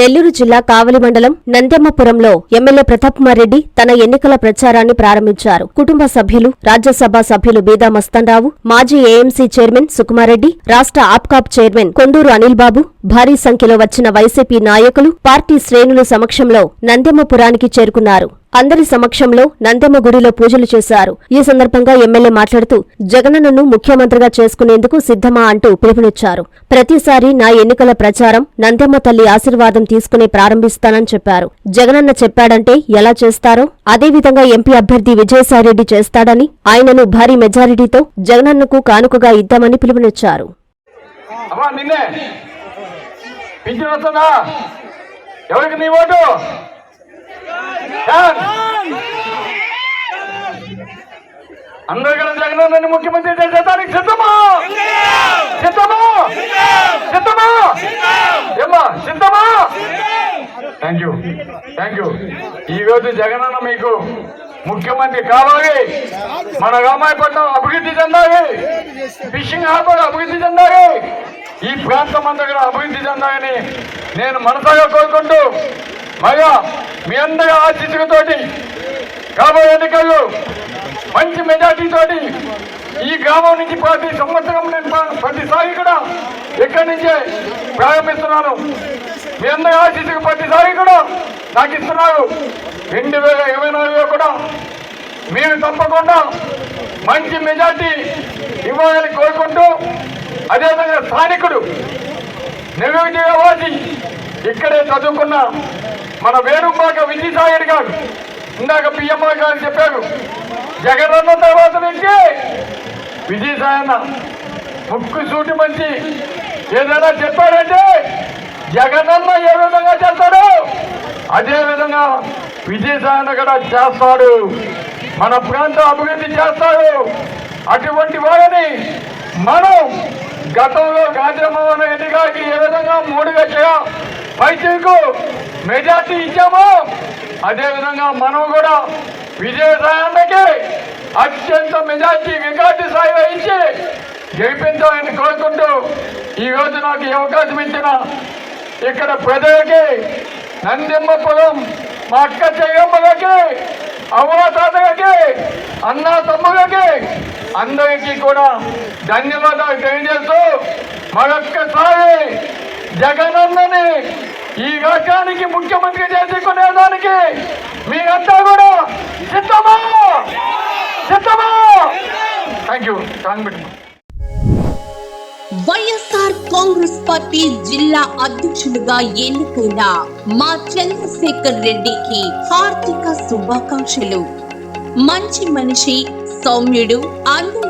నెల్లూరు జిల్లా కావలి మండలం నందెమ్మపురంలో ఎమ్మెల్యే ప్రతాప్ కుమార్ రెడ్డి తన ఎన్నికల ప్రచారాన్ని ప్రారంభించారు. కుటుంబ సభ్యులు రాజ్యసభ సభ్యులు బీదా మస్తాన్రావు మాజీ ఏఎంసీ చైర్మన్ సుకుమారెడ్డి రాష్ట్ర ఆప్కాప్ చైర్మన్ కొండూరు అనిల్ బాబు భారీ సంఖ్యలో వచ్చిన వైసీపీ నాయకులు పార్టీ శ్రేణులు సమక్షంలో నందెమ్మపురానికి చేరుకున్నారు. అందరి సమక్షంలో నందెమ్మ గుడిలో పూజలు చేశారు. ఈ సందర్భంగా ఎమ్మెల్యే మాట్లాడుతూ జగనన్నను ముఖ్యమంత్రిగా చేసుకునేందుకు సిద్ధమా? అంటూ పిలుపునిచ్చారు. ప్రతిసారి నా ఎన్నికల ప్రచారం నందెమ్మ తల్లి ఆశీర్వాదం తీసుకుని ప్రారంభిస్తానని చెప్పారు. జగనన్న చెప్పాడంటే ఎలా చేస్తారో అదేవిధంగా ఎంపీ అభ్యర్థి విజయసాయిరెడ్డి చేస్తాడని ఆయనను భారీ మెజారిటీతో జగనన్నకు కానుకగా ఇద్దామని పిలుపునిచ్చారు. ఎవరికి నీ ఓటు? అందరూ కూడా జగన్ ముఖ్యమంత్రి చేసేదానికి సిద్ధమా? సిద్ధమా? సిద్ధమా? ఏమ్మా సిద్ధమా? థ్యాంక్ యూ థ్యాంక్ యూ ఈ రోజు జగనన్న మీకు ముఖ్యమంత్రి కావాలి. మన రామాయపట్నం అభివృద్ధి చెందాలి. ఫిషింగ్ హార్బర్ అభివృద్ధి చెందాలి. ఈ ప్రాంతం అంతా కూడా అభివృద్ధి చెందాలని నేను మనసాగా కోరుకుంటూ మళ్ళా మీ అందరి ఆశీస్సులతోటి కాబోయే ఎన్నికల్లో మంచి మెజార్టీతోటి ఈ గ్రామం నుంచి ప్రతి సంవత్సరం నేను ప్రతిసారి కూడా ఇక్కడి నుంచే ప్రారంభిస్తున్నాను. మీ అందరి ఆశీస్సుకు ప్రతిసారి కూడా నాకు ఇస్తున్నారు. రెండు వేల ఇరవై నాలుగులో కూడా మీరు తప్పకుండా మంచి మెజార్టీ ఇవ్వాలని కోరుకుంటూ అదేవిధంగా స్థానికుడు నెల్లూరు వాసి ఇక్కడే చదువుకున్న మన వేరుపాక విజయసాయుడు గారు. ఇందాక పిఎంఆర్ గారు చెప్పారు. జగనన్న తర్వాత నుంచి విజయసాయన్న ముక్కు సూటి మంచి. ఏదైనా చెప్పాడంటే జగనన్న ఏ విధంగా చేస్తాడు అదే విధంగా విజయసాయన్న కూడా చేస్తాడు. మన ప్రాంతం అభివృద్ధి చేస్తాడు. అటువంటి వారిని మనం గతంలో గాంధీమోహన్ రెడ్డి గారికి ఏ విధంగా మూడు లక్షల పైచీకు మెజార్టీ ఇచ్చామో అదేవిధంగా మనం కూడా విజయసాయానికి అత్యంత మెజార్టీ రికార్డు స్థాయి వహించి గెలిపించాలని కోరుకుంటూ ఈ రోజు నాకు ఈ అవకాశం ఇచ్చిన ఇక్కడ ప్రజలకి నందిమ్మపురం మా అక్క చెయ్యమ్మలకి అవ్వ తాతలకి అన్న తమ్ములకి అందరికీ కూడా ధన్యవాదాలు తెలియజేస్తూ మరొక్కసారి జగనన్నని ఈ రాష్ట్రానికి ముఖ్యమంత్రి చేసుకునేదానికి మీరంతా కూడా సిద్ధమా? సిద్ధమా? Thank you thank you YSR Congress party జిల్లా అధ్యక్షులుగా ఎన్నికైన మా చంద్రశేఖర్ రెడ్డికి హార్దిక శుభాకాంక్షలు. మంచి మనిషి సౌమ్యుడు అందరి